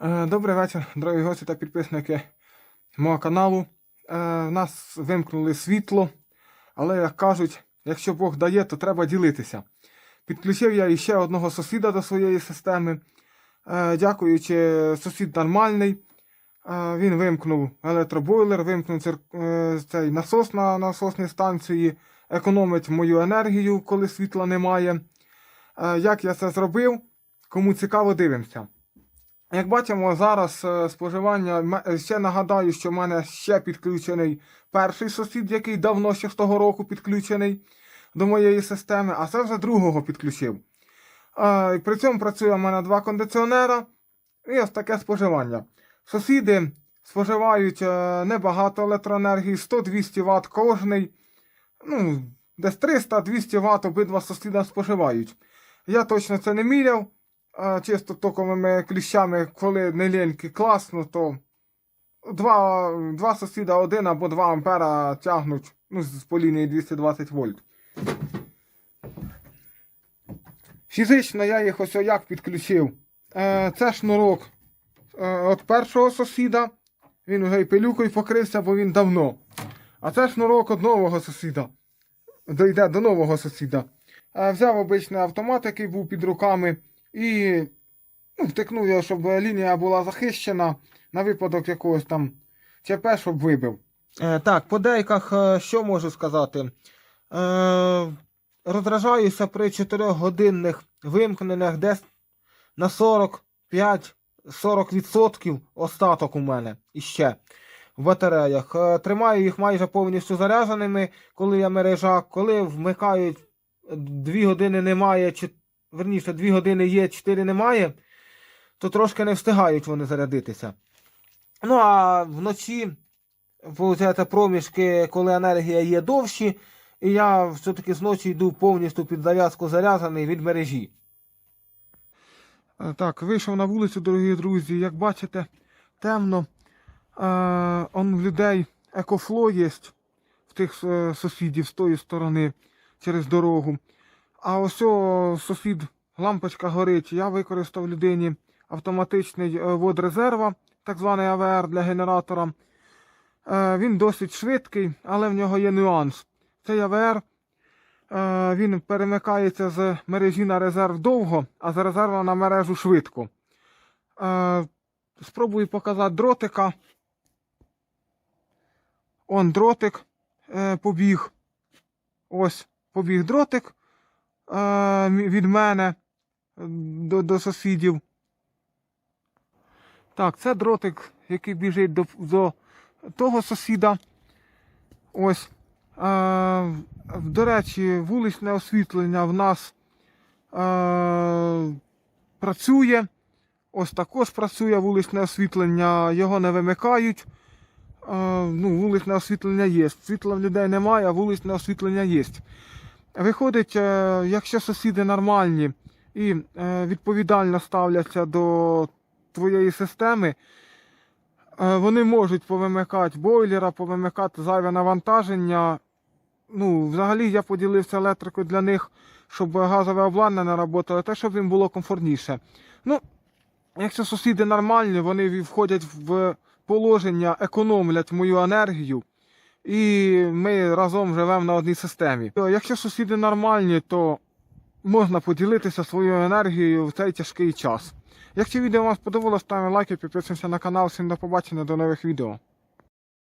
Е, Добрий вечір, дорогі гості та підписники мого каналу. Е, В нас вимкнули світло, але як кажуть, якщо Бог дає, то треба ділитися. Підключив я іще одного сусіда до своєї системи. Е, Дякуючи, сусід нормальний. Е, Він вимкнув електробойлер, вимкнув е, цей насос на насосній станції, економить мою енергію, коли світла немає. Е, Як я це зробив? Кому цікаво, дивимося. Як бачимо, зараз е, споживання. е, Ще нагадаю, що в мене ще підключений перший сусід, який давно ще з того року підключений до моєї системи, а це вже другого підключив. При цьому працює в мене два кондиціонера і ось таке споживання. Сусіди споживають е, небагато електроенергії, 100-200 Вт кожний. Ну, десь 300-200 Вт обидва сусіда споживають. Я точно це не міряв. Чисто токовими кліщами, коли не ліньки класно, то два, два сусіда, один або 2 ампера тягнуть ну, з по лінії 220 вольт. Фізично я їх ось як підключив. Е, це шнурок е, від першого сусіда. Він вже і пилюкою покрився, бо він давно. А це шнурок від нового сусіда. Дойде до нового сусіда. Е, взяв обичний автомат, який був під руками, і ну, втикнув його, щоб лінія була захищена на випадок якогось там ЧП, щоб вибив. Е, так, по деяках е, що можу сказати? Е, роздражаюся при 4-годинних вимкненнях десь на 45-40% остаток у мене іще в батареях. Е, тримаю їх майже повністю зарядженими, коли я мережа, коли вмикають 2 години немає, чи верніше, 2 години є, 4 немає, то трошки не встигають вони зарядитися. Ну а вночі, виходить, проміжки, коли енергія є довші, і я все-таки зночі йду повністю під зав'язку заряджений від мережі. Е, Так, вийшов на вулицю, дорогі друзі. Як бачите, темно. Е, он людей екофло є в тих е, сусідів з тої сторони через дорогу. А ось сусід, лампочка горить. Я використав людині автоматичний е, вод резерва, так званий АВР для генератора. Е, Він досить швидкий, але в нього є нюанс. Цей АВР е, він перемикається з мережі на резерв довго, а з резерва на мережу швидко. Спробую показати дротика. Он дротик побіг. Ось побіг дротик від мене до, до сусідів. Так, це дротик, який біжить до, до того сусіда. Ось. Е, до речі, вуличне освітлення в нас е, працює. Ось також працює вуличне освітлення, його не вимикають. Е, ну, вуличне освітлення є. Світла в людей немає, а вуличне освітлення є. Виходить, е, якщо сусіди нормальні і е, відповідально ставляться до твоєї системи, е, вони можуть повимикати бойлера, повимикати зайве навантаження. Ну, взагалі я поділився електрикою для них, щоб газове обладнання працювало, те, щоб їм було комфортніше. Ну, якщо сусіди нормальні, вони входять в положення, економлять мою енергію, і ми разом живемо на одній системі. Якщо сусіди нормальні, то можна поділитися своєю енергією в цей тяжкий час. Якщо відео вам сподобалось, ставимо лайки, підписуємося на канал. Всім до побачення, до нових відео.